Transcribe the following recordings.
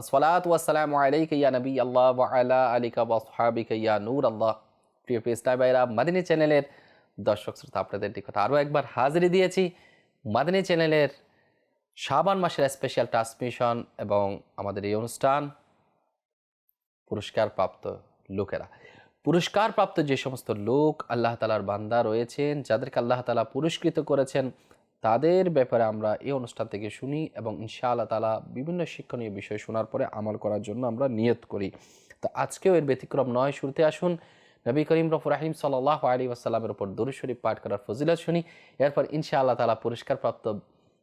আসফালাত ওয়াসালাম আলাইক ইয়া নবী আল্লাহ আলা আলিকা ওয়াসহাবিক ইয়া নূর আল্লাহ। প্রিয় পেস্তায় বাইরা মাদিনী চ্যানেলের দর্শক শ্রোতা, আপনাদের কথা আরও একবার হাজিরি দিয়েছি। মাদিনী চ্যানেলের শাবান মাসের স্পেশাল ট্রান্সমিশন এবং আমাদের এই অনুষ্ঠান পুরস্কারপ্রাপ্ত লোকেরা। পুরস্কারপ্রাপ্ত যে সমস্ত লোক আল্লাহ তালার বান্দা রয়েছেন, যাদেরকে আল্লাহ তালা পুরস্কৃত করেছেন তাদের ব্যাপারে আমরা এই অনুষ্ঠান থেকে শুনি এবং ইনশা আল্লাহ তালা বিভিন্ন শিক্ষণীয় বিষয় শোনার পরে আমল করার জন্য আমরা নিয়ত করি। তো আজকেও এর ব্যতিক্রম নয়, শুরুতে আসুন। নবী করিম রফুর রাহিম সাল্লাহ আলী আসাল্লামের উপর শরীফ পাঠ করার ফজিলত শুনি। এরপর ইনশা আল্লাহ তালা পুরস্কারপ্রাপ্ত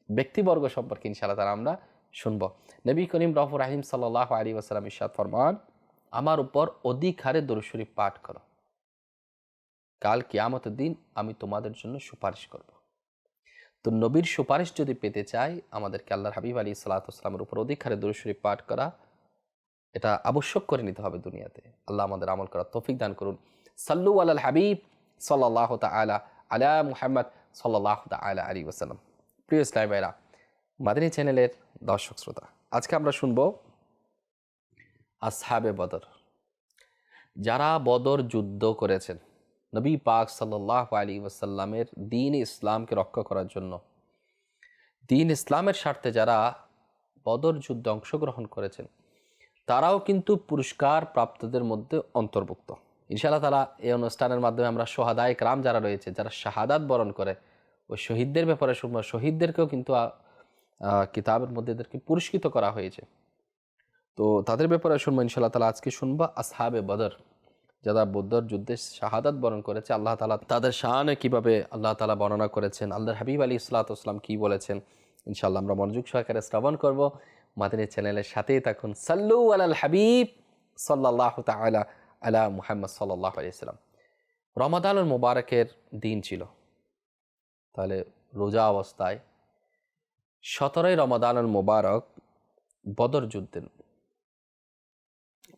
ব্যক্তিবর্গ সম্পর্কে ইনশাআল্লাহ তারা আমরা শুনব। নবী করিম রফুর রাহিম সাল্লাহ আলী ওসালাম ইসাদ ফরমান, আমার উপর অধিক হারে দরুশরী পাঠ করো। কাল কিয়ামতের দিন আমি তোমাদের জন্য সুপারিশ করব। তো নবীর সুপারিশ যদি পেতে চাই, আমাদেরকে আল্লাহর হাবিব আলী সাল্লাতামের উপর অধিক হারে দরুশরী পাঠ করা, এটা আবশ্যক করে নিতে হবে দুনিয়াতে। আল্লাহ আমাদের আমল করা তৌফিক দান করুন। সাল্লু আল হাবিব সাল্লাহ তালা আলা মুহাম্মদ সাল্লাহ তালা আলী ওসালাম প্রিয় ইসলাম ভাইরা, মাদিনী চ্যানেলের দর্শক শ্রোতা, আজকে আমরা শুনব আসহাবে বদর। যারা বদর যুদ্ধ করেছেন নবী পাক সাল্লাহ আলী ওয়াসাল্লামের দিন ইসলামকে রক্ষা করার জন্য। দিন ইসলামের স্বার্থে যারা বদর যুদ্ধে অংশগ্রহণ করেছেন, তারাও কিন্তু পুরস্কার প্রাপ্তদের মধ্যে অন্তর্ভুক্ত। ইনশাআল্লাহ তালা এই অনুষ্ঠানের মাধ্যমে আমরা সোহাদায়ক রাম যারা রয়েছে, যারা শাহাদাত বরণ করে ওই শহীদদের ব্যাপারে শহীদদেরকেও কিন্তু কিতাবের মধ্যে এদেরকে পুরস্কৃত করা হয়েছে। তো তাদের ব্যাপারে শুনব ইনশাল্লাহ তালা আজকে শুনব আসহাবে বদর। যারা বৌদ্ধর যুদ্ধে শাহাদাত বরণ করেছে, আল্লাহ তালা তাদের শাহানে কীভাবে আল্লাহ তালা বর্ণনা করেছেন আল্লাহ হাবিব আলী ইসলাতাম কী বলেছেন ইনশাল্লাহ আমরা মনোযোগ সহকারে শ্রবণ করব। মাদিনী চ্যানেলের সাথেই থাকুন। সাল্লু আল হাবিব সাল্লাহ তালা আলা মুহাম্মদ সাল্লাহ আলিয়াল্লাম রমাদানুল মুবারকের দিন ছিল। তাহলে রোজা অবস্থায় সতেরোই রমাদানুল মোবারক বদর যুদ্ধের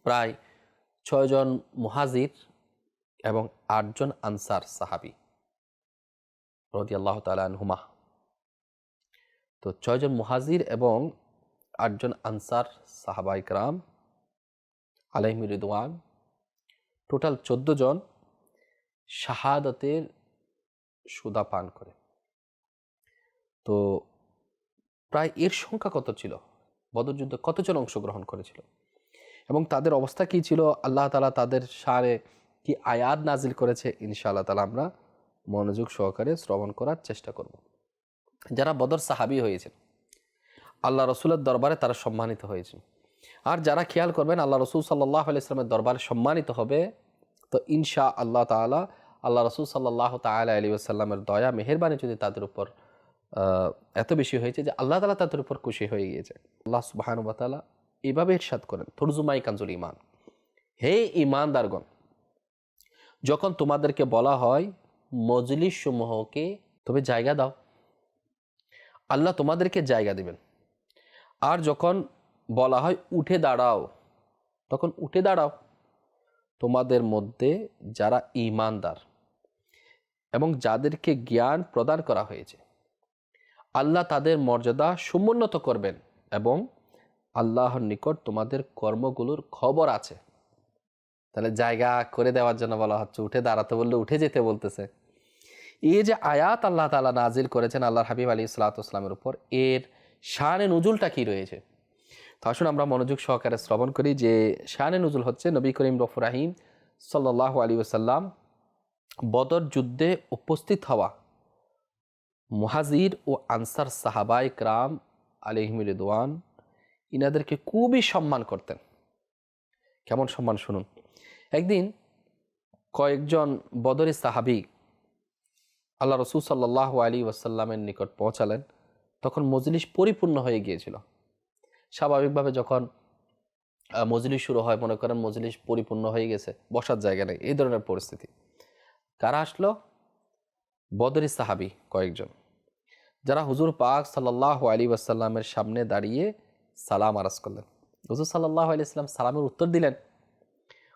প্রায় ছয়জন মুহাজির এবং আটজন আনসার সাহাবি রদি আল্লাহ তালহুমা তো ছয়জন মুহাজির এবং আটজন আনসার সাহাবাইকরাম আলহিম রিদওয়ান। টোটাল চোদ্দ জন শাহাদতের সুদা পান করে। তো প্রায় এর সংখ্যা কত ছিল? বদরযুদ্ধে কতজন অংশগ্রহণ করেছিল? এবং তাদের অবস্থা কি ছিল? আল্লাহ তালা তাদের সারে কি আয়াত নাজিল করেছে? ইনশাআল্লাহ তালা আমরা মনোযোগ সহকারে শ্রবণ করার চেষ্টা করব। যারা বদর সাহাবি হয়েছেন, আল্লাহ রসুলের দরবারে তারা সম্মানিত হয়েছেন আর যারা খেয়াল করবেন, আল্লাহ রসুল সাল্লাহ আলাইসলামের দরবারে সম্মানিত হবে, তো ইনশা আল্লাহ তালা আল্লাহ রসুল সাল্লাহ তালা আলী আসাল্লামের দয়া, মেহরবানি যদি তাদের উপর এত বেশি হয়েছে যে আল্লাহ তালা তাদের উপর খুশি হয়ে গিয়েছে। আল্লাহ সুবাহানুবাতালা এভাবে ইরশাদ করেন থরজুমাই কাঞ্জুল ইমান হে ইমানদারগণ যখন তোমাদেরকে বলা হয় মজলিস সমূহকে তবে জায়গা দাও। আল্লাহ তোমাদেরকে জায়গা দেবেন। আর যখন বলা হয় উঠে দাঁড়াও, তখন উঠে দাঁড়াও। তোমাদের মধ্যে যারা ইমানদার এবং যাদেরকে জ্ঞান প্রদান করা হয়েছে, আল্লাহ তাদের মর্যাদা সমুন্নত করবেন এবং আল্লাহর নিকট তোমাদের কর্মগুলোর খবর আছে। তাহলে জায়গা করে দেওয়ার জন্য বলা হচ্ছে, উঠে দাঁড়াতে বললে উঠে যেতে বলতেছে। এই যে আয়াত আল্লাহ তালা নাজিল করেছেন আল্লাহর হাবিব আলী ইসলাতামের উপর, এর শানে নজুলটা কি রয়েছে? তো আসুন আমরা মনোযোগ সহকারে শ্রবণ করি যে শানে নজুল হচ্ছে নবী করিম রফুর রাহিম সাল্লাহ আলী ওসাল্লাম বদর যুদ্ধে উপস্থিত হওয়া মুহাজির ও আনসার সাহাবাই ক্রাম আলিহিম রিদওয়ান ইনাদেরকে খুবই সম্মান করতেন। কেমন সম্মান শুনুন। একদিন কয়েকজন বদরি সাহাবি আল্লাহ রসুল সাল্লাহ আলী ওয়াসাল্লামের নিকট পৌঁছালেন। তখন মজলিস পরিপূর্ণ হয়ে গিয়েছিল। স্বাভাবিকভাবে যখন মজলিস শুরু হয়, মনে করেন মজলিস পরিপূর্ণ হয়ে গেছে, বসার জায়গা নেই, এই ধরনের পরিস্থিতি। কারা আসলো? বদরি সাহাবি কয়েকজন। যারা হুজুর পাক সাল্লাহ আলী ওয়াসাল্লামের সামনে দাঁড়িয়ে সালাম আরাজ করলেন। হুজুর সাল্লাহ আলি সাল্লাম সালামের উত্তর দিলেন,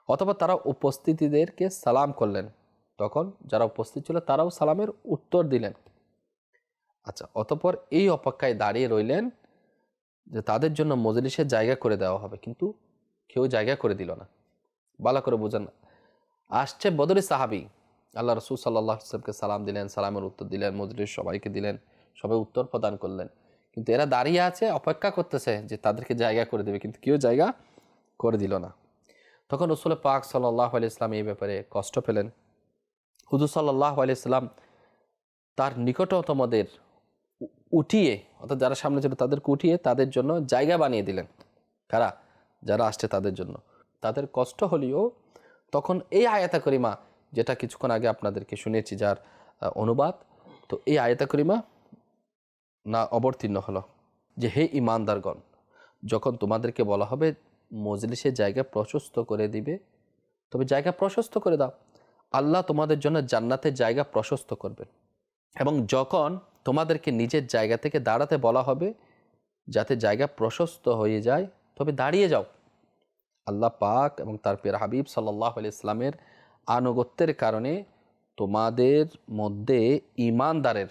অথবা তারা উপস্থিতিদেরকে সালাম করলেন। তখন যারা উপস্থিত ছিল তারাও সালামের উত্তর দিলেন। আচ্ছা অতপর এই অপেক্ষায় দাঁড়িয়ে রইলেন যে তাদের জন্য মজলিসের জায়গা করে দেওয়া হবে, কিন্তু কেউ জায়গা করে দিল না। ভালো করে বোঝেন না। আসছে বদরি সাহাবি, আল্লাহ রসুল সাল্লাহ সাল্লামকে সালাম দিলেন, সালামের উত্তর দিলেন, মজলিস সবাইকে দিলেন, সবাই উত্তর প্রদান করলেন। কিন্তু এরা দাঁড়িয়ে আছে, অপেক্ষা করতেছে যে তাদেরকে জায়গা করে দেবে, কিন্তু কেউ জায়গা করে দিল না। তখন রসুল পাক সাল্লাহ আলি ইসলাম এই ব্যাপারে কষ্ট পেলেন। হুজুর সাল্লাহ আলি ইসলাম তার নিকটতমদের উঠিয়ে, অর্থাৎ যারা সামনে ছিল তাদেরকে উঠিয়ে তাদের জন্য জায়গা বানিয়ে দিলেন। কারা? যারা আসছে তাদের জন্য। তাদের কষ্ট হলেও তখন এই আয়াতা করিমা, যেটা কিছুক্ষণ আগে আপনাদেরকে শুনেছি যার অনুবাদ, তো এই আয়াতা করিমা না অবতীর্ণ হলো। যে হে ইমানদারগণ, যখন তোমাদেরকে বলা হবে মজলিসের জায়গা প্রশস্ত করে দিবে, তবে জায়গা প্রশস্ত করে দাও। আল্লাহ তোমাদের জন্য জান্নাতের জায়গা প্রশস্ত করবেন। এবং যখন তোমাদেরকে নিজের জায়গা থেকে দাঁড়াতে বলা হবে, যাতে জায়গা প্রশস্ত হয়ে যায়, তবে দাঁড়িয়ে যাও। আল্লাহ পাক এবং তার পের হাবিব সাল্লাহ আলি ইসলামের আনুগত্যের কারণে তোমাদের মধ্যে ইমানদারের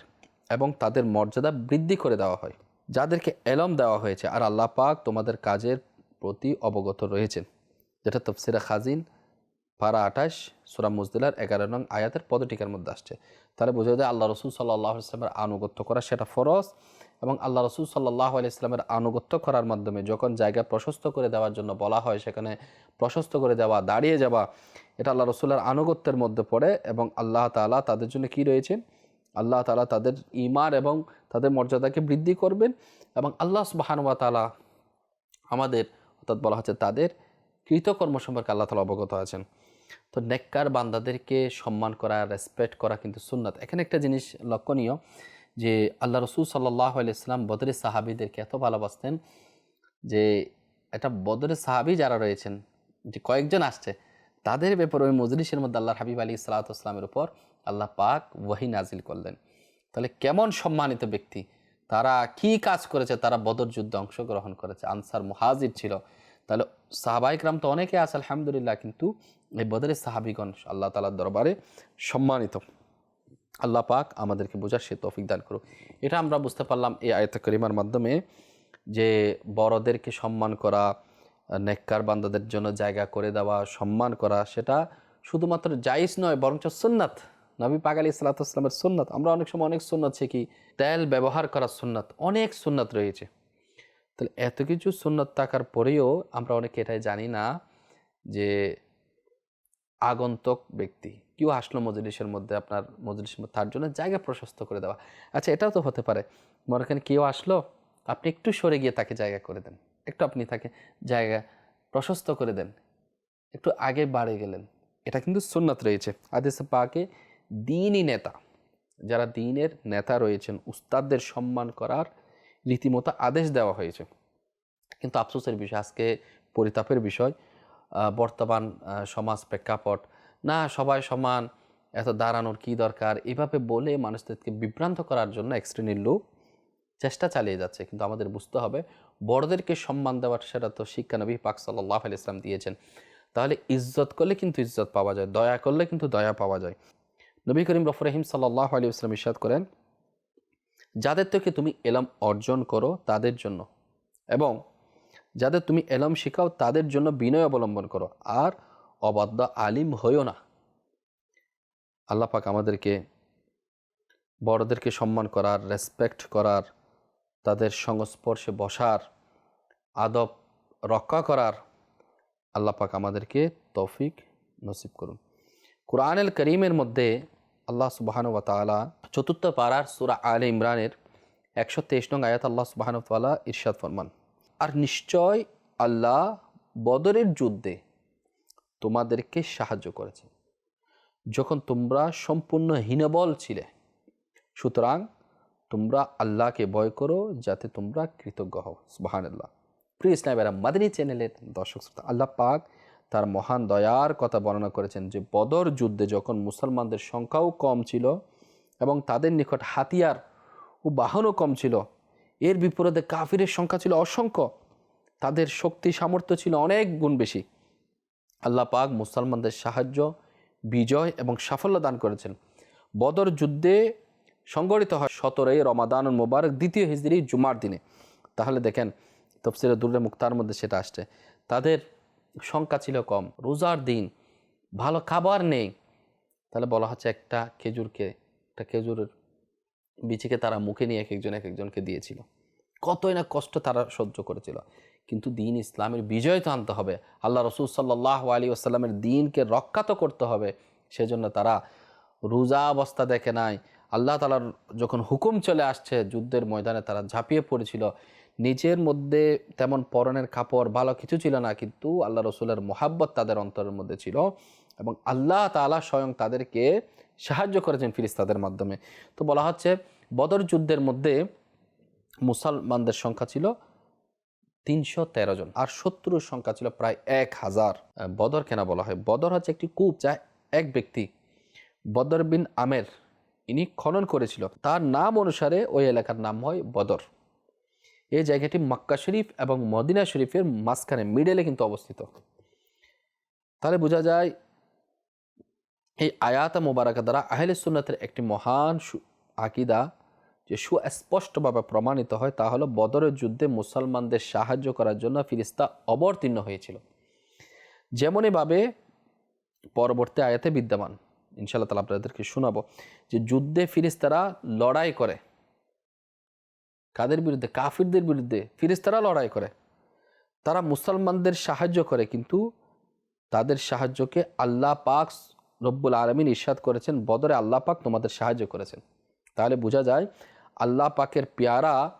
এবং তাদের মর্যাদা বৃদ্ধি করে দেওয়া হয়, যাদেরকে এলম দেওয়া হয়েছে। আর আল্লাহ পাক তোমাদের কাজের প্রতি অবগত রয়েছেন। যেটা তফসিরা খাজিন, পারা আঠাশ, সুরা মুজদিলার এগারো নং আয়াতের পদটিকার মধ্যে আসছে। তাহলে বোঝা যায় আল্লাহ রসুল সাল্লাহ ইসলামের আনুগত্য করা সেটা ফরজ এবং আল্লাহ রসুল সাল্লাহ আলি ইসলামের আনুগত্য করার মাধ্যমে যখন জায়গা প্রশস্ত করে দেওয়ার জন্য বলা হয়, সেখানে প্রশস্ত করে দেওয়া, দাঁড়িয়ে যাওয়া, এটা আল্লাহ রসুলের আনুগত্যের মধ্যে পড়ে এবং আল্লাহ তাআলা তাদের জন্য কি রয়েছেন? আল্লাহ তালা তাদের ইমান এবং তাদের মর্যাদাকে বৃদ্ধি করবেন এবং আল্লাহ সুবাহানুয়া তাআলা আমাদের, অর্থাৎ বলা হচ্ছে তাদের কৃতকর্ম সম্পর্কে আল্লাহ তালা অবগত আছেন। তো নেককার বান্দাদেরকে সম্মান করা রেসপেক্ট করা কিন্তু সুন্নাত। এখানে একটা জিনিস লক্ষণীয় যে আল্লাহ রসুল সাল্লাহ ইসলাম বদরের সাহাবিদেরকে এত ভালোবাসতেন যে এটা বদরের সাহাবি যারা রয়েছেন, যে কয়েকজন আসছে, তাদের ব্যাপারে ওই মজলিসের মধ্যে আল্লাহ হাবিব আলী সালাতামের উপর আল্লাহ পাক ওয়াহি নাজিল করলেন। তাহলে কেমন সম্মানিত ব্যক্তি? তারা কি কাজ করেছে? তারা বদর যুদ্ধে অংশগ্রহণ করেছে। আনসার মুহাজির ছিল। তাহলে সাহাবাইকরাম তো অনেকে আছে, আলহামদুলিল্লাহ, কিন্তু এই বদরের সাহাবিগণ আল্লাহ তালার দরবারে সম্মানিত। আল্লাহ পাক আমাদেরকে বোঝার সে তৌফিক দান করুক। এটা আমরা বুঝতে পারলাম এই আয়ত করিমার মাধ্যমে যে বড়দেরকে সম্মান করা, নেককার বান্দাদের জন্য জায়গা করে দেওয়া, সম্মান করা, সেটা শুধুমাত্র জাইজ নয়, বরঞ্চ সুন্নাত। নবী পাক আলী সালাতামের সুন্নাত। আমরা অনেক সময় অনেক সুন্নাত শিখি, তেল ব্যবহার করার সুন্নাত, অনেক সুন্নাত রয়েছে। তাহলে এত কিছু সুন্নত থাকার পরেও আমরা অনেকে এটাই জানি না যে আগন্তক ব্যক্তি, কেউ আসলো মজলিসের মধ্যে আপনার মজলিসের মধ্যে, তার জন্য জায়গা প্রশস্ত করে দেওয়া। আচ্ছা এটাও তো হতে পারে। মনে করেন কেউ আসলো, আপনি একটু সরে গিয়ে তাকে জায়গা করে দেন। একটু আপনি তাকে জায়গা প্রশস্ত করে দেন। একটু আগে বাড়ে গেলেন। এটা কিন্তু সুন্নাত রয়েছে। আদেশে পাকে দিনই নেতা। যারা দিনের নেতা রয়েছেন, উস্তাদদের সম্মান করার রীতিমতো আদেশ দেওয়া হয়েছে। কিন্তু আফসোসের বিষয়, আজকে পরিতাপের বিষয় বর্তমান সমাজ প্রেক্ষাপট, না, সবাই সমান, এত দাঁড়ানোর কি দরকার? এভাবে বলে মানুষদেরকে বিভ্রান্ত করার জন্য এক শ্রেণির লোক চেষ্টা চালিয়ে যাচ্ছে। কিন্তু আমাদের বুঝতে হবে, বড়দেরকে সম্মান দেওয়ার সেটা তো শিক্ষা নবী পাক সাল্লাহ আলি ইসলাম দিয়েছেন। তাহলে ইজ্জত করলে কিন্তু ইজ্জত পাওয়া যায়, দয়া করলে কিন্তু দয়া পাওয়া যায়। নবী করিম রফর রহিম সাল্লাহ আলী ইসলাম ইসাদ করেন, যাদের থেকে তুমি এলাম অর্জন করো তাদের জন্য এবং যাদের তুমি এলাম শেখাও তাদের জন্য বিনয় অবলম্বন করো, আর অবাধ্য আলিম হইও না। আল্লাহ পাক আমাদেরকে, বড়দেরকে সম্মান করার রেসপেক্ট করার, তাদের সংস্পর্শে বসার, আদব রক্ষা করার আল্লাহ পাক আমাদেরকে তৌফিক নসিব করুন। কোরআনুল করিমের মধ্যে আল্লাহ সুবাহানু তাআলা চতুর্থ পাড়ার সুরা আলে ইমরানের একশো তেইশ নং আয়াত আল্লাহ সুবাহানু তাআলা ইরশাদ ফরমান। আর নিশ্চয় আল্লাহ বদরের যুদ্ধে তোমাদেরকে সাহায্য করেছে। যখন তোমরা সম্পূর্ণ হীনবল ছিলে, সুতরাং তোমরা আল্লাহকে ভয় করো যাতে তোমরা কৃতজ্ঞ হও। সুবাহান আল্লাহ প্রিয় ইসলামেরা মাদিনী চ্যানেলের দর্শক শ্রোতা, আল্লাহ পাক তার মহান দয়ার কথা বর্ণনা করেছেন যে বদর যুদ্ধে যখন মুসলমানদের সংখ্যাও কম ছিল এবং তাদের নিকট হাতিয়ার ও বাহনও কম ছিল, এর বিপরীতে কাফিরের সংখ্যা ছিল অসংখ্য। তাদের শক্তি সামর্থ্য ছিল অনেক গুণ বেশি। আল্লাহ পাক মুসলমানদের সাহায্য, বিজয় এবং সাফল্য দান করেছেন। বদর যুদ্ধে সংগঠিত হয় সতেরোই রমাদান মোবারক দ্বিতীয় হিজরি জুমার দিনে। তাহলে দেখেন, তফসিরে দুর্রে মুক্তার মধ্যে সেটা আসছে। তাদের সংখ্যা ছিল কম। রোজার দিন ভালো খাবার নেই। তাহলে বলা হচ্ছে একটা খেজুরকে, একটা খেজুরের বিচিকে তারা মুখে নিয়ে এক একজন এক একজনকে দিয়েছিল। কতই না কষ্ট তারা সহ্য করেছিল। কিন্তু দিন ইসলামের বিজয় তো আনতে হবে। আল্লাহ রসুল সাল্লাহ আলী আসাল্লামের দিনকে রক্ষা তো করতে হবে। সেজন্য তারা রোজা অবস্থা দেখে নাই। আল্লাহ তালার যখন হুকুম চলে আসছে, যুদ্ধের ময়দানে তারা ঝাঁপিয়ে পড়েছিল। নিজের মধ্যে তেমন পরনের কাপড় ভালো কিছু ছিল না, কিন্তু আল্লাহ রসুলের মোহাব্বত তাদের অন্তরের মধ্যে ছিল এবং আল্লাহ তালা স্বয়ং তাদেরকে সাহায্য করেছেন ফিরিস্তাদের মাধ্যমে। তো বলা হচ্ছে, বদর যুদ্ধের মধ্যে মুসলমানদের সংখ্যা ছিল তিনশো তেরো জন আর শত্রুর সংখ্যা ছিল প্রায় এক হাজার। বদর কেনা বলা হয়? বদর হচ্ছে একটি কূপ যা এক ব্যক্তি, বদর বিন আমের, ইনি খনন করেছিল। তার নাম অনুসারে ওই এলাকার নাম হয় বদর। এই জায়গাটি মক্কা শরীফ এবং মদিনা শরীফের মাঝখানে মিডলে কিন্তু অবস্থিত। তাহলে বোঝা যায়, এই আয়াত মোবারকা দ্বারা আহলে সুন্নাতের একটি মহান আকিদা যে সুস্পষ্টভাবে প্রমাণিত হয়, তা হলো বদরের যুদ্ধে মুসলমানদের সাহায্য করার জন্য ফিরিস্তা অবতীর্ণ হয়েছিল। যেমনইভাবে পরবর্তী আয়াতে বিদ্যমান, ইনশাআল্লাহ তালা আপনাদেরকে শোনাবো যে যুদ্ধে ফিরিস্তারা লড়াই করে। কাদের বিরুদ্ধে? কাফিরদের বিরুদ্ধে। ফিরিস্তারা লড়াই করে। তারা মুসলমানদের সাহায্য করে, কিন্তু তাদের সাহায্যকে আল্লাহ পাক রব্বুল আলমিন ইরশাদ করেছেন, বদরে আল্লাহ পাক তোমাদের সাহায্য করেছেন। তাহলে বোঝা যায়, আল্লাহ পাকের পেয়ারা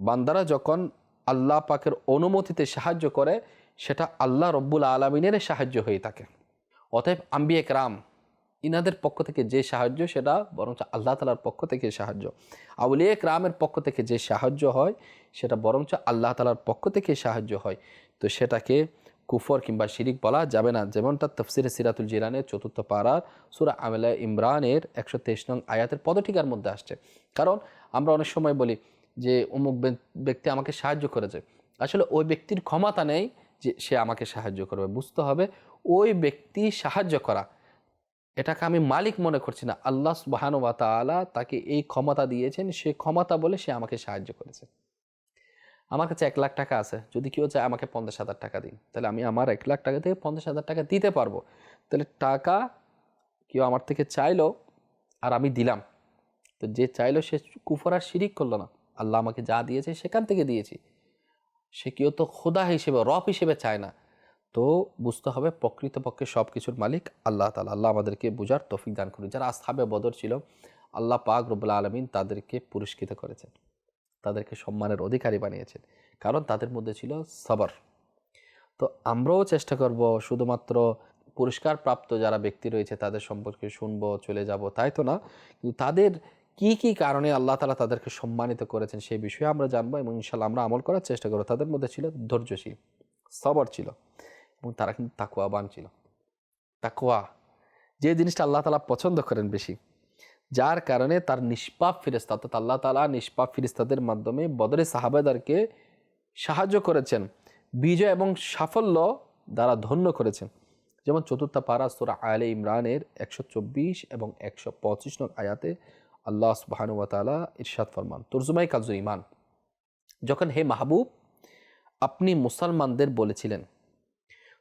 বান্দারা যখন আল্লাহ পাকের অনুমতিতে সাহায্য করে, সেটা আল্লাহ রব্বুল আলমিনের সাহায্য হয়ে থাকে। অতএব আম্বিয়ে রাম ইনাদের পক্ষ থেকে যে সাহায্য, সেটা বরঞ্চ আল্লাহ তালার পক্ষ থেকে সাহায্য। আউলিয়া রামের পক্ষ থেকে যে সাহায্য হয়, সেটা বরঞ্চ আল্লাহ তালার পক্ষ থেকে সাহায্য হয়। তো সেটাকে কুফর কিংবা শিরিক বলা যাবে না। যেমনটা তফসিরে সিরাতুল জিরানের চতুর্থ পাড়ার সুরা আমেলা ইমরানের একশো তেইশ নং আয়াতের পদটিকার মধ্যে আসছে। কারণ আমরা অনেক সময় বলি যে, অমুক ব্যক্তি আমাকে সাহায্য করেছে। আসলে ওই ব্যক্তির ক্ষমতা নেই যে সে আমাকে সাহায্য করবে। বুঝতে হবে, ওই ব্যক্তি সাহায্য করা এটাকে আমি মালিক মনে করছি না। আল্লাহ সুবাহানুবা তালা তাকে এই ক্ষমতা দিয়েছেন। সে ক্ষমতা বলে সে আমাকে সাহায্য করেছে। আমার কাছে এক লাখ টাকা আছে। যদি কেউ চায় আমাকে পঞ্চাশ হাজার টাকা দিন, তাহলে আমি আমার এক লাখ টাকা থেকে পঞ্চাশ হাজার টাকা দিতে পারব। তাহলে টাকা কেউ আমার থেকে চাইলো আর আমি দিলাম। তো যে চাইলো সে কুফর আর শিরিক করল না। আল্লাহ আমাকে যা দিয়েছে সেখান থেকে দিয়েছি। সে কেউ তো খোদা হিসেবে, রব হিসেবে চায় না। তো বুঝতে হবে প্রকৃতপক্ষে সব কিছুর মালিক আল্লাহ তালা আল্লাহ আমাদেরকে বোঝার তফিক দান করুন। যারা আস্থাবে বদর ছিল, আল্লাহ পাক রব্লা আলমিন তাদেরকে পুরস্কৃত করেছেন। তাদেরকে সম্মানের অধিকারী বানিয়েছেন। কারণ তাদের মধ্যে ছিল সবর। তো আমরাও চেষ্টা করব শুধুমাত্র পুরস্কার প্রাপ্ত যারা ব্যক্তি রয়েছে তাদের সম্পর্কে শুনব, চলে যাব, তাই তো না? কিন্তু তাদের কি কি কারণে আল্লাহ তালা তাদেরকে সম্মানিত করেছেন সেই বিষয়ে আমরা জানব এবং ইনশাল্লাহ আমরা আমল করার চেষ্টা করব। তাদের মধ্যে ছিল ধৈর্যশীল, সবর ছিল। এবং তারা কিন্তু তাকুয়াবান ছিল। তাকুয়া যে জিনিসটা আল্লাহ তালা পছন্দ করেন বেশি, যার কারণে তার নিষ্পাপ ফিরিস্তা অর্থাৎ আল্লাহ তালা নিষ্পাপ ফিরিস্তাদের মাধ্যমে বদরে সাহাবেদারকে সাহায্য করেছেন, বিজয় এবং সাফল্য দ্বারা ধন্য করেছেন। যেমন চতুর্থ পারা সুরা আলে ইমরানের একশো চব্বিশ এবং একশো পঁচিশ নং আয়াতে আল্লাহ সুবাহানুয়াতালা ইরশাদ ফরমান, তর্জুমাই কাজু ইমান যখন হে মাহবুব, আপনি মুসলমানদের বলেছিলেন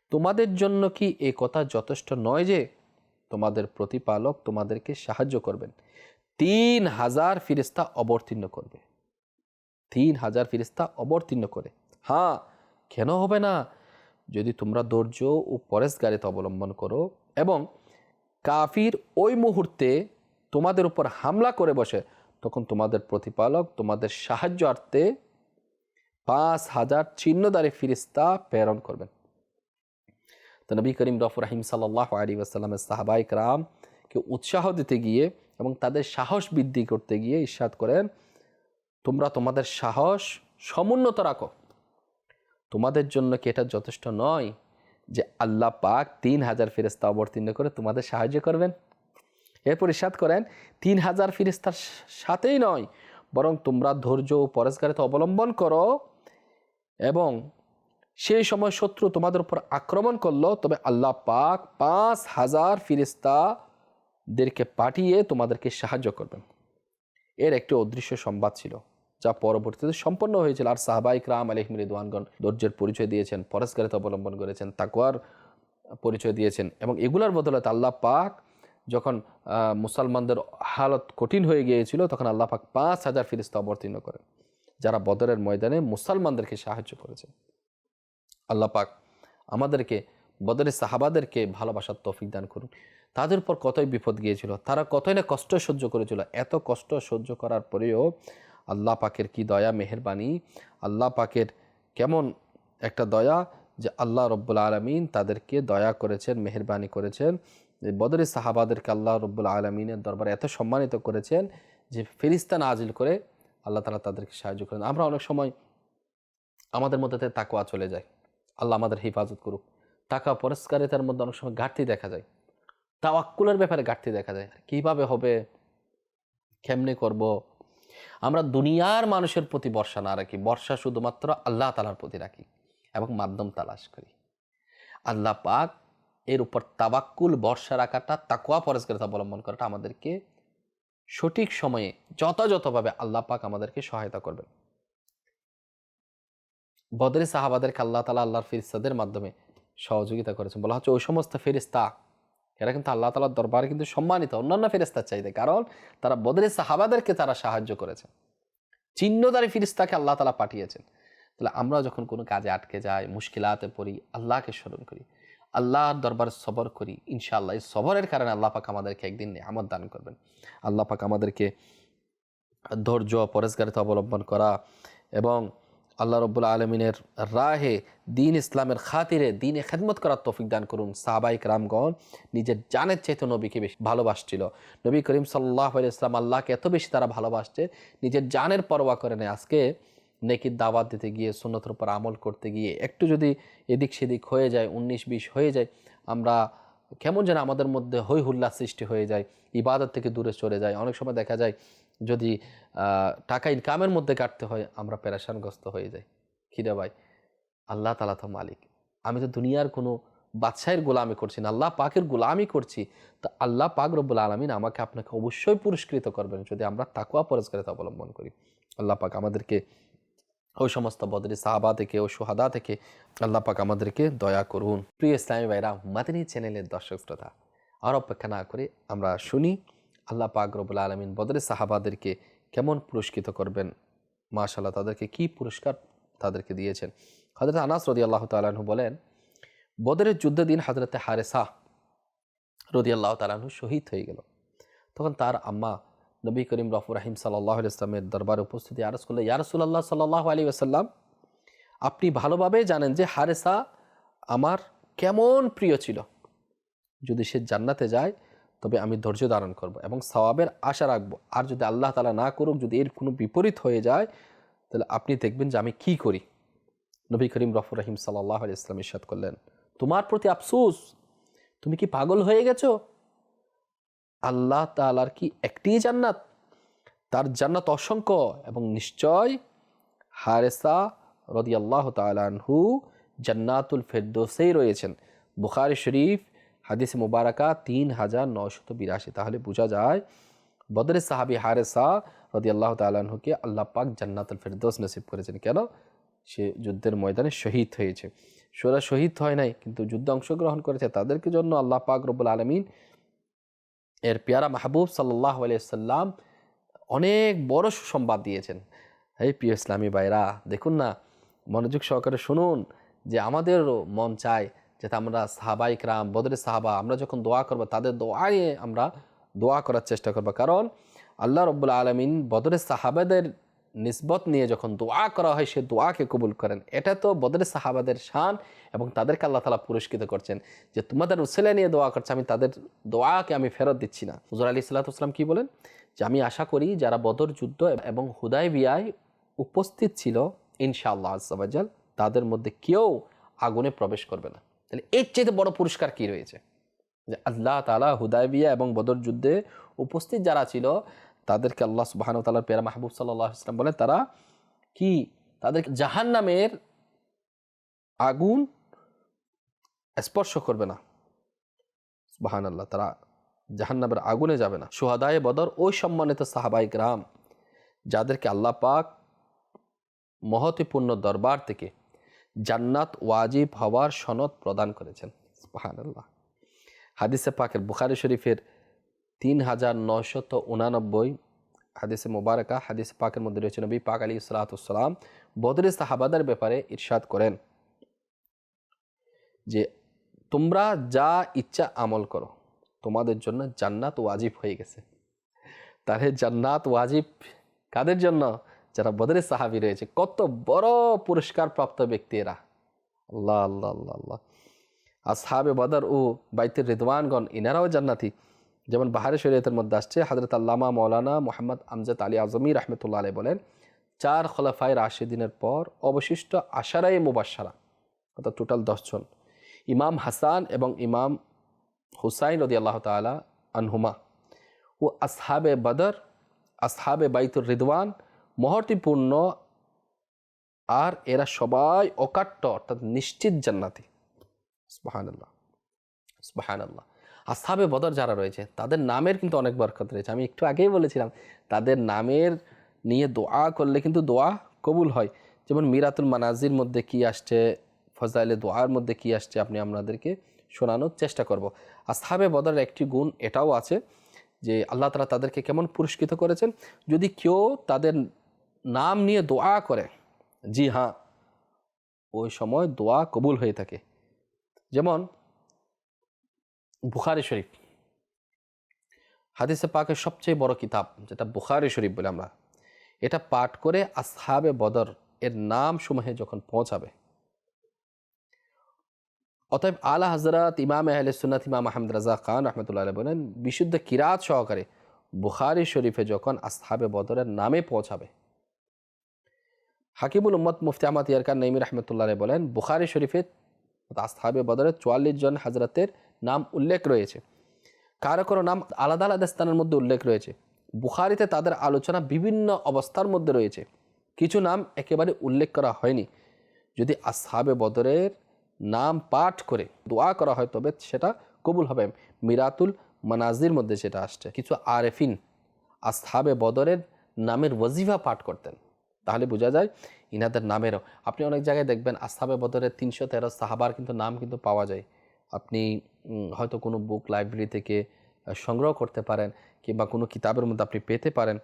তোমাদের জন্য কি এ কথা যথেষ্ট নয় যে তোমাদের প্রতিপালক তোমাদেরকে সাহায্য করবেন? তিন হাজার ফিরিস্তা অবতীর্ণ করবে। তিন হাজার ফিরিস্তা অবতীর্ণ করে। হ্যাঁ কেন হবে না? যদি তোমরা ধৈর্য ও পরেশগারিতা অবলম্বন করো এবং কাফির ওই মুহূর্তে তোমাদের উপর হামলা করে বসে, তখন তোমাদের প্রতিপালক তোমাদের সাহায্য সাহায্যার্থে পাঁচ হাজার চিহ্নদারি ফিরিস্তা প্রেরণ করবেন। তো নবী করিম রফ রাহিম সাল্লাহ আলী আসাল্লামের সাহাবাইক রামকে উৎসাহ দিতে গিয়ে এবং তাদের সাহস বৃদ্ধি করতে গিয়ে ইস্বাদ করেন, তোমরা তোমাদের সাহস সমুন্নত রাখো। তোমাদের জন্য কি এটা যথেষ্ট নয় যে আল্লাহ পাক তিন হাজার ফেরেস্তা অবতীর্ণ করে তোমাদের সাহায্য করবেন? এরপর ইসাদ করেন, তিন হাজার ফিরিস্তার সাথেই নয়, বরং তোমরা ধৈর্য ও পরেশগারিতা অবলম্বন করো এবং সেই সময় শত্রু তোমাদের উপর আক্রমণ করল, তবে আল্লাহ পাক পাঁচ হাজার ফিরিস্তাদেরকে পাঠিয়ে তোমাদেরকে সাহায্য করবেন। এর একটি অদৃশ্য সংবাদ ছিল, যা পরবর্তীতে সম্পন্ন হয়েছিল। আর সাহাবাইক রাম আলহিম রিদওয়ানগণ ধৈর্যের পরিচয় দিয়েছেন, পরস্কারিতা অবলম্বন করেছেন তাকুয়ার পরিচয় দিয়েছেন এবং এগুলোর বদলে আল্লাহ পাক যখন মুসলমানদের হালত কঠিন হয়ে গিয়েছিল, তখন আল্লাহ পাক পাঁচ হাজার ফিরিস্তা অবতীর্ণ করেন, যারা বদরের ময়দানে মুসলমানদেরকে সাহায্য করেছে আল্লাহ পাক আমাদেরকে বদরের সাহাবাদেরকে ভালোবাসার তৌফিক দান করুন। তাদের উপর কতই বিপদ গিয়েছিল, তারা কতই না কষ্ট সহ্য করেছিল, এত কষ্ট সহ্য করার পরেও আল্লাহ পাকের কি দয়া, মেহেরবানি? আল্লাহ পাকের কেমন একটা দয়া যে আল্লাহ রব্বুল আলমিন তাদেরকে দয়া করেছেন, মেহেরবানি করেছেন। যে বদরি সাহাবাদেরকে আল্লাহ রব্বুল আলমিনের দরবারে এত সম্মানিত করেছেন যে ফেরিস্তা নাজিল করে আল্লাহ তালা তাদেরকে সাহায্য করেন। আমরা অনেক সময় আমাদের মধ্যে তাকোয়া চলে যায় আল্লাহ আমাদের হেফাজত করুক। টাকা পরিষ্কারিতার মধ্যে অনেক সময় ঘাটতি দেখা যায়। তাওয়াক্কুলের ব্যাপারে ঘাটতি দেখা যায়। কীভাবে হবে? কেমনে করব? আমরা দুনিয়ার মানুষের প্রতি বর্ষা না রাখি। বর্ষা শুধুমাত্র আল্লাহ তালার প্রতি রাখি এবং মাধ্যম তালাশ করি। আল্লাহ পাক এর উপর তাবাক্কুল বর্ষা রাখাটা তাকুয়া পরেশকারিতা অবলম্বন করাটা আমাদেরকে সঠিক সময়ে, যথাযথভাবে আল্লাহ পাক আমাদেরকে সহায়তা করবেন। বদরি সাহাবাদেরকে আল্লাহ তালা আল্লাহর ফিরিস্তাদের মাধ্যমে সহযোগিতা করেছেন। বলা হচ্ছে, ওই সমস্ত ফেরিস্তা এরা কিন্তু আল্লাহ তালার দরবারে কিন্তু সম্মানিত। অন্যান্য ফেরিস্তার চাইতে, কারণ তারা বদরি সাহাবাদেরকে তারা সাহায্য করেছেন। চিহ্নদারি ফিরিস্তাকে আল্লাহ তালা পাঠিয়েছেন। তাহলে আমরা যখন কোনো কাজে আটকে যাই, মুশকিলাতে পড়ি, আল্লাহকে স্মরণ করি, আল্লাহর দরবারে সবর করি, ইনশাআল্লাহ এই সবরের কারণে আল্লাহ পাক আমাদেরকে একদিন নিয়ামত দান করবেন। আল্লাহ পাক আমাদেরকে ধৈর্য, পরেশগারিতা অবলম্বন করা এবং আল্লাহ রব্বুল আলমিনের রাহে দিন ইসলামের খাতিরে, দিনে খেদমত করার তৌফিক দান করুন। সাহাবাইক রামগণ নিজের জানের চাইতে নবীকে বেশি ভালোবাসছিল। নবী করিম সাল্লাহ ইসলাম আল্লাহকে এত বেশি তারা ভালোবাসছে, নিজের জানের পরোয়া করে নেয়। আজকে নেকির দাওয়াত দিতে গিয়ে, সুন্নতর উপর আমল করতে গিয়ে একটু যদি এদিক সেদিক হয়ে যায়, উনিশ বিশ হয়ে যায়, আমরা কেমন যেন আমাদের মধ্যে হই হুল্লা সৃষ্টি হয়ে যায়, ইবাদত থেকে দূরে চলে যায়। অনেক সময় দেখা যায় যদি টাকা ইনকামের মধ্যে কাটতে হয়, আমরা প্যারাসানগ্রস্ত হয়ে যাই। খিদে ভাই? আল্লাহ তালা তো মালিক। আমি তো দুনিয়ার কোনো বাদশাহের গোলামি করছি না, আল্লাহ পাকের গোলামি করছি। তো আল্লাহ পাক রব্বুল আলমিন আমাকে আপনাকে অবশ্যই পুরস্কৃত করবেন যদি আমরা তাকুয়া পরস্কারিতা অবলম্বন করি। আল্লাহ পাক আমাদেরকে ওই সমস্ত বদরি সাহাবা থেকে ও সোহাদা থেকে আল্লাহ পাক আমাদেরকে দয়া করুন। প্রিয় ইসলামী ভাইরা, মাদিনী চ্যানেলের দর্শক শ্রোতা, আর অপেক্ষা না করে আমরা শুনি আল্লাহ পাক রবুল আলমিন বদরি সাহাবাদেরকে কেমন পুরস্কৃত করবেন? মাশাল্লাহ তাদেরকে কি পুরস্কার তাদেরকে দিয়েছেন? হজরত আনাস রদি আল্লাহ তালাহু বলেন, বদরের যুদ্ধ দিন হজরতে হারেসা রদি আল্লাহ তালাহু শহীদ হয়ে গেল। তখন তার আম্মা নবী করিম রফুর রাহিম সাল্লাহ ইসলামের দরবারে উপস্থিতি আরস করলে ইয়ারসুল্লাহ সাল্লাহ আলী আসাল্লাম আপনি ভালোভাবে জানেন যে হারেসা আমার কেমন প্রিয় ছিল। যদি সে জান্নাতে যায় তবে আমি ধৈর্য ধারণ করব এবং সওয়াবের আশা রাখব। আর যদি আল্লাহ তালা না করুক, যদি এর কোনো বিপরীত হয়ে যায়, তাহলে আপনি দেখবেন যে আমি কি করি। নবী করিম রফুর রহিম সাল্লাহ আলি ইসলাম ইসাদ করলেন, তোমার প্রতি আফসোস? তুমি কি পাগল হয়ে গেছো? আল্লাহ তালার কি একটি জান্নাত? তার জান্নাত অসংখ্য এবং নিশ্চয় হারেসা রদি আল্লাহ তালানহু জান্নাতুল ফেরদোসেই রয়েছেন। বুখারি শরীফ হাদিস মুবারাকা তিন হাজার নশত বিরাশি। তাহলে বোঝা যায় বদরে সাহাবি হারেসা রদি আল্লাহ তালাহুকে আল্লাহ পাক জান্নাতুল ফেরদোস নসিব করেছেন। কেন? সে যুদ্ধের ময়দানে শহীদ হয়েছে। সোরা শহীদ হয় নাই, কিন্তু যুদ্ধে অংশগ্রহণ করেছে। তাদেরকে জন্য আল্লাহ পাক রব্বুল আলমিন এর পেয়ারা মাহবুব সাল্লাহ আলিয়াল্লাম অনেক বড় সুসংবাদ দিয়েছেন। এই প্রিয় ইসলামী ভাইরা, দেখুন না, মনোযোগ সহকারে শুনুন যে আমাদেরও মন চায় যাতে আমরা সাহাবাইক রাম বদরের সাহাবা, আমরা যখন দোয়া করব, তাদের দোয়ায় আমরা দোয়া করার চেষ্টা করব। কারণ আল্লাহ রব্বুল আলমিন বদরের সাহাবাদের নিসবত নিয়ে যখন দোয়া করা হয়, সে দোয়াকে কবুল করেন। এটা তো বদরের সাহাবাদের শান এবং তাদেরকে আল্লাহ তালা পুরস্কৃত করছেন যে, তোমাদের উসেলে নিয়ে দোয়া করছে, আমি তাদের দোয়াকে আমি ফেরত দিচ্ছি না। হুজুর আলী সাল্লাহাম কী বলেন? যে, আমি আশা করি যারা বদর যুদ্ধ এবং হুদাই বিয়ায় উপস্থিত ছিল, ইনশাআল্লাহ আজাল তাদের মধ্যে কেউ আগুনে প্রবেশ করবে না। তাহলে এর চাইতে বড় পুরস্কার কি রয়েছে? যে আল্লাহ তালা হুদায়বিয়া এবং বদর যুদ্ধে উপস্থিত যারা ছিল, তাদেরকে আল্লাহ সুবাহান তালার পেরা মাহবুব সাল্লাহ ইসলাম বলে তারা কি? তাদের জাহান নামের আগুন স্পর্শ করবে না। সুবাহান আল্লাহ তারা জাহান্নামের আগুনে যাবে না। সোহাদায় বদর, ওই সম্মানিত সাহাবাই গ্রাম যাদেরকে আল্লাহ পাক মহতিপূর্ণ দরবার থেকে জান্নাত ওয়াজিব হওয়ার সনদ প্রদান করেছেন। সুবাহান হাদিসে পাকের বুখারি শরীফের তিন হাজার নশত উনানব্বই হাদিসে মোবারকা, হাদিসে পাকের মধ্যে রয়েছে, নবী পাক আলী সালাতাম বদরে সাহাবাদের ব্যাপারে ইরশাদ করেন যে, তোমরা যা ইচ্ছা আমল করো, তোমাদের জন্য জান্নাত ওয়াজিব হয়ে গেছে। তাহলে জান্নাত ওয়াজিব কাদের জন্য? যারা বদরের সাহাবি রয়েছে, কত বড় পুরস্কার প্রাপ্ত ব্যক্তি এরা। আল্লাহ আল্লাহ আল্লাহ আল্লাহ। আসহাবে বদর ও বাইতের রিদওয়ানগণ, ইনারাও জান্নাতি। যেমন বাহারে শরীয়তের মধ্যে আসছে হজরত আল্লামা মৌলানা মোহাম্মদ আমজাদ আলী আজমি রহমতুল্লাহ আলী বলেন, চার খলাফায় রাশিদিনের পর অবশিষ্ট আশারাই মুবাসারা অর্থাৎ টোটাল দশজন ইমাম হাসান এবং ইমাম হুসাইন রদি আল্লাহ তালা আনহুমা। ও আসহাবে বদর, আসহাবে বাইতুর রিদওয়ান মহর্তিপূর্ণ আর এরা সবাই অকাট্য, অর্থাৎ নিশ্চিত জান্নাতি। সুবাহান আল্লাহ সুবাহান আল্লাহ বদর যারা রয়েছে, তাদের নামের কিন্তু অনেক বরকত রয়েছে। আমি একটু আগেই বলেছিলাম, তাদের নামের নিয়ে দোয়া করলে কিন্তু দোয়া কবুল হয়। যেমন মিরাতুল মানাজির মধ্যে কি আসছে, ফজাইলে দোয়ার মধ্যে কি আসছে, আপনি আপনাদেরকে শোনানোর চেষ্টা করব। আসহাবে বদরের একটি গুণ এটাও আছে যে, আল্লাহ তালা তাদেরকে কেমন পুরস্কৃত করেছেন? যদি কেউ তাদের নাম নিয়ে দোয়া করে। জি হ্যাঁ ওই সময় দোয়া কবুল হয়ে থাকে। যেমন বুখারি শরীফ। হাদিসে পাকের সবচেয়ে বড় কিতাব, যেটা বুখারি শরীফ বলে আমরা। এটা পাঠ করে আসহাবে বদর এর নাম সমূহে যখন পৌঁছাবে। অতএব আলা হজরত ইমাম আহলে সুন্নাত ইমাম আহমদ রাজা খান রহমতুল্লাহ বলেন, বিশুদ্ধ কিরাত সহকারে বুখারি শরীফে যখন আসহাবে বদরের নামে পৌঁছাবে হাকিবুল উম্মদ মুফতি আহমদ ইয়ারকান নঈমি রহমতুল্লাহ বলেন, বুখারি শরীফে আসহাবে বদরের চুয়াল্লিশ জন হাজরতের নাম উল্লেখ রয়েছে। কারও কারও নাম আলাদা আলাদা স্থানের মধ্যে উল্লেখ রয়েছে। বুখারিতে তাদের আলোচনা বিভিন্ন অবস্থার মধ্যে রয়েছে। কিছু নাম একেবারে উল্লেখ করা হয়নি। যদি আসহাবে বদরের নাম পাঠ করে দোয়া করা হয়, তবে সেটা কবুল হবে। মিরাতুল মানাজির মধ্যে সেটা আসছে। কিছু আরেফিন আসহাবে বদরের নামের ওয়াজিফা পাঠ করতেন। তাহলে বোঝা যায় ইনাদের নামেরও। আপনি অনেক জায়গায় দেখবেন আসহাবে বদরের তিনশো তেরো সাহাবার কিন্তু নাম কিন্তু পাওয়া যায়। আপনি হয়তো কোনো বুক লাইব্রেরি থেকে সংগ্রহ করতে পারেন কিংবা কোনো কিতাবের মধ্যে আপনি পেতে পারেন।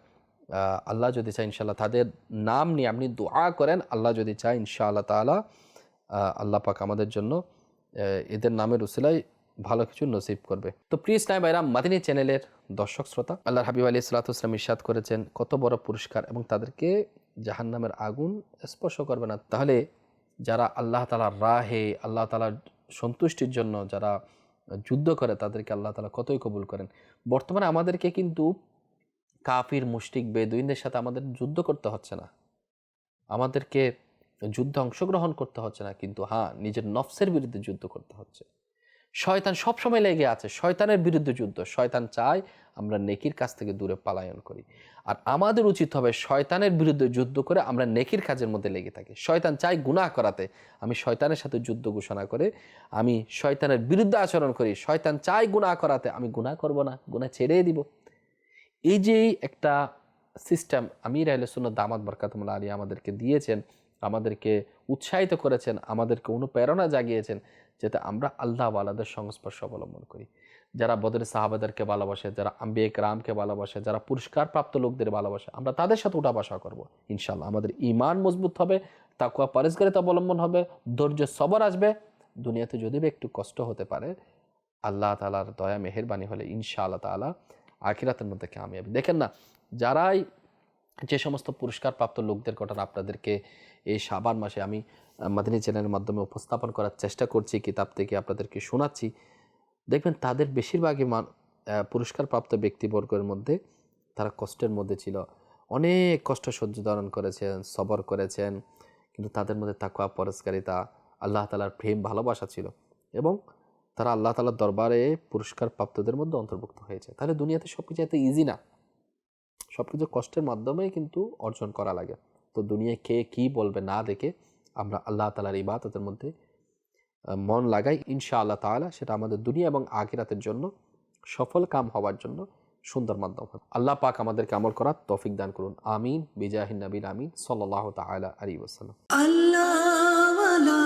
আল্লাহ যদি চায় ইনশাল্লাহ তাদের নাম নিয়ে আপনি দোয়া করেন, আল্লাহ যদি চায় ইনশাআল্লাহ তালা আল্লাহ পাক আমাদের জন্য এদের নামের উসিলায় ভালো কিছু নসিব করবে। তো প্রিয় ইসলাম ভাইরা, মাদিনী চ্যানেলের দর্শক শ্রোতা আল্লাহ হাবিব আলী সালাতাম ইরশাদ করেছেন। কত বড় পুরস্কার এবং তাদেরকে জাহান নামের আগুন স্পর্শ করবে না। তাহলে যারা আল্লাহ তালার রাহে, আল্লাহ তালার সন্তুষ্টির জন্য যারা যুদ্ধ করে, তাদেরকে আল্লাহ তালা কতই কবুল করেন? বর্তমানে আমাদেরকে কিন্তু কাফির, মুশরিক, বেদুইনদের সাথে আমাদের যুদ্ধ করতে হচ্ছে না। আমাদেরকে যুদ্ধে অংশগ্রহণ করতে হচ্ছে না, কিন্তু হ্যাঁ নিজের নফসের বিরুদ্ধে যুদ্ধ করতে হচ্ছে। শয়তান সবসময় লেগে আছে। শয়তানের বিরুদ্ধে যুদ্ধ। শয়তান চায় আমরা নেকির কাছ থেকে দূরে পালায়ন করি। আর আমাদের উচিত হবে শয়তানের বিরুদ্ধে যুদ্ধ করে আমরা নেকির কাজের মধ্যে লেগে থাকি। শয়তান চাই গুনাহ করাতে। আমি শয়তানের সাথে যুদ্ধ ঘোষণা করে আমি শয়তানের বিরুদ্ধে আচরণ করি। শয়তান চাই গুনাহ করাতে। আমি গুনাহ করব না। গুনাহ ছেড়ে দিব। এই যে একটা সিস্টেম আমির আহলে সুন্নত দামাত বরকাতমুল্লা আলী আমাদেরকে দিয়েছেন, আমাদেরকে উৎসাহিত করেছেন, আমাদেরকে অনুপ্রেরণা জাগিয়েছেন যাতে আমরা আল্লাহ আল্লাহওয়ালাদের সংস্পর্শ অবলম্বন করি। যারা বদরের সাহাবাদেরকে ভালোবাসে, যারা আম্বিয়ে রামকে ভালোবাসে, যারা পুরস্কার প্রাপ্ত লোকদের ভালোবাসে, আমরা তাদের সাথে উঠা বসা করব ইনশাল্লাহ আমাদের ইমান মজবুত হবে তাকুয়া পরেশগারিতা অবলম্বন হবে, ধৈর্য সবর আসবে। দুনিয়াতে যদি বা একটু কষ্ট হতে পারে, আল্লাহ তালার দয়া, মেহেরবানি হলে ইনশাআল্লাহ তালা আখিরাতের মধ্যে কামিয়াবি। দেখেন না, যারাই যে সমস্ত পুরস্কার প্রাপ্ত লোকদের ঘটনা আপনাদেরকে এই সাবান মাসে আমি মাদিনী চ্যানেলের মাধ্যমে উপস্থাপন করার চেষ্টা করছি, কিতাব থেকে আপনাদেরকে শোনাচ্ছি। দেখবেন তাদের বেশিরভাগই পুরস্কারপ্রাপ্ত ব্যক্তিবর্গের মধ্যে তারা কষ্টের মধ্যে ছিল। অনেক কষ্ট সহ্য ধারণ করেছেন, সবর করেছেন, কিন্তু তাদের মধ্যে তাকুয়া পরস্কারিতা, আল্লাহ তালার প্রেম, ভালোবাসা ছিল এবং তারা আল্লাহ তালার দরবারে পুরস্কার প্রাপ্তদের মধ্যে অন্তর্ভুক্ত হয়েছে। তাহলে দুনিয়াতে সব কিছু এত ইজি না। সব কিছু কষ্টের মাধ্যমেই কিন্তু অর্জন করা লাগে। তো দুনিয়া কে কি বলবে না দেখে আমরা আল্লাহ তালার ইবাদতের মধ্যে মন লাগাই ইনশা আল্লাহ তালা সেটা আমাদের দুনিয়া এবং আখিরাতের জন্য, সফল কাম হওয়ার জন্য সুন্দর মাধ্যম। হবে আল্লাহ পাক আমাদেরকে আমল করার তফিক দান করুন। আমিন। বিজাহিন নবীন আমিন। সাল্লাহ তালা আলী ওসালাম আল্লাহ